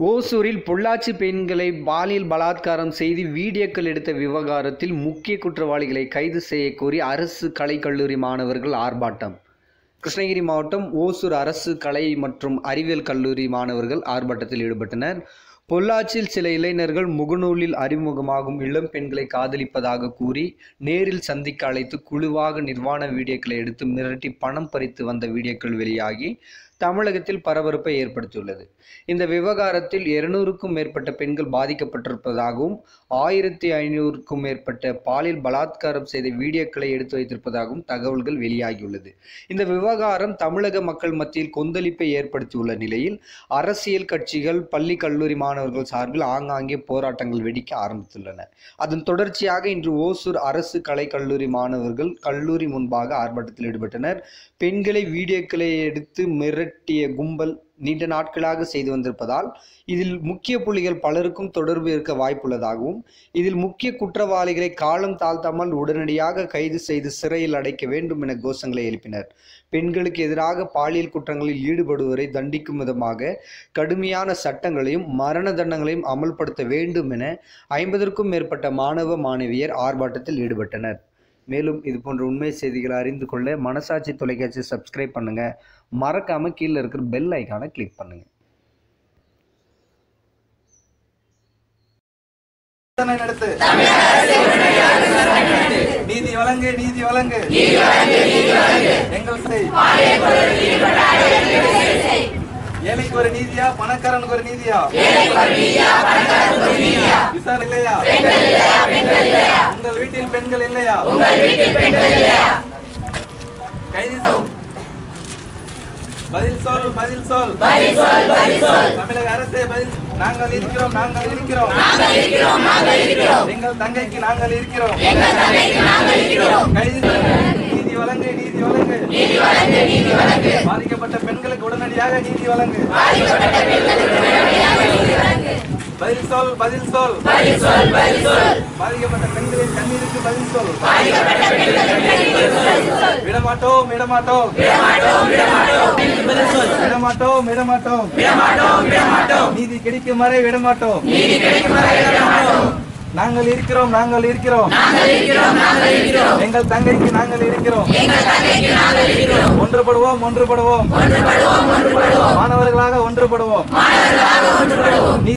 ஓசூரில் பொள்ளாச்சி பெண்களை பாலியல் பலாத்காரம் செய்து வீடியோக்கள் எடுத்த விவகாரத்தில் முக்கிய குற்றவாளிகளை கைது செய்யக்கோரி அரசு கலைக்கல்லூரி மாணவர்கள் ஆர்ப்பாட்டம். கிருஷ்ணகிரி மாவட்டம் ஓசூர் அரசு கலை மற்றும் அறிவியல் கல்லூரி மாணவர்கள் ஆர்ப்பாட்டத்தில் ஈடுபட்டனர். பொள்ளாச்சியில் சில இளைஞர்கள் முகநூலில் அறிமுகமாகும் இளம் பெண்களை காதலிப்பதாக கூறி நேரில் சந்திக்க அழைத்து குழுவாக நிர்வாண வீடியோக்களை எடுத்து மிரட்டி பணம் பறித்து வந்த வீடியோக்கள் வெளியாகி தமிழகத்தில் பரபரப்பை ஏற்படுத்தியுள்ளது. இந்த விவகாரத்தில் இருநூறுக்கும் மேற்பட்ட பெண்கள் பாதிக்கப்பட்டிருப்பதாகவும் ஆயிரத்தி ஐநூறுக்கும் மேற்பட்ட பாலியல் பலாத்காரம் செய்த வீடியோக்களை எடுத்து வைத்திருப்பதாகவும் தகவல்கள் வெளியாகியுள்ளது. இந்த விவகாரம் தமிழக மக்கள் மத்தியில் கொந்தளிப்பை ஏற்படுத்தியுள்ள நிலையில் அரசியல் கட்சிகள் பள்ளி கல்லூரி மாணவர்கள் சார்பில் ஆங்காங்கே போராட்டங்கள் வெடிக்க ஆரம்பித்துள்ளன. அதன் தொடர்ச்சியாக இன்று ஓசூர் அரசு கலை கல்லூரி மாணவர்கள் கல்லூரி முன்பாக ஆர்ப்பாட்டத்தில் ஈடுபட்டனர். பெண்களை வீடியோக்களை எடுத்து திரட்டிய கும்பல் நீண்ட நாட்களாக செய்து வந்திருப்பதால் இதில் முக்கிய புள்ளிகள் பலருக்கும் தொடர்பு இருக்க வாய்ப்புள்ளதாகவும் இதில் முக்கிய குற்றவாளிகளை காலம் தாழ்த்தாமல் உடனடியாக கைது செய்து சிறையில் அடைக்க வேண்டும் என கோஷங்களை எழுப்பினர். பெண்களுக்கு எதிராக பாலியல் குற்றங்களில் ஈடுபடுவோரை தண்டிக்கும் விதமாக கடுமையான சட்டங்களையும் மரண தண்டங்களையும் அமல்படுத்த வேண்டும் என ஐம்பதற்கும் மேற்பட்ட மாணவ மாணவியர் ஆர்ப்பாட்டத்தில் ஈடுபட்டனர். மேலும் இது போன்ற உண்மை செய்திகளை அறிந்து கொள்ள மனசாட்சி தொலைக்காட்சி சப்ஸ்கிரைப் பண்ணுங்க. மறக்காம கீழே இருக்கிற பெல் ஐக்கானை கிளிக் பண்ணுங்க. விசாரணை நடத்து. நீதி வழங்கு நீதி வழங்கு எங்கள் செய். ஏழைக்கு ஒரு நீதியா? பணக்காரனுக்கு ஒரு நீதியா? விசாரணை இல்லையா உங்கள் வீட்டில் பெண்கள் இல்லையா? கைது பதில் சொல் பதில் சொல். தமிழக அரசே பதில் நாங்கள் இருக்கிறோம் நாங்கள் இருக்கிறோம். எங்கள் தங்கைக்கு நாங்கள் இருக்கிறோம். கைது பெண்களுக்கு நீதி வழங்கு. பதில் சொல் பதில் சொல். பாதிக்கப்பட்ட பெண்களின் கண்ணீருக்கு பதில் சொல். விடமாட்டோம் விடமாட்டோம். விடமாட்டோம் விடமாட்டோம். நீதி கிடைக்கும் வரை விடமாட்டோம். நாங்கள் இருக்கிறோம் நாங்கள் இருக்கிறோம். எங்கள் தங்கைக்கு நாங்கள் இருக்கிறோம். ஒன்றுபடுவோம் ஒன்றுபடுவோம். மாணவர்களாக ஒன்றுபடுவோம். நீ-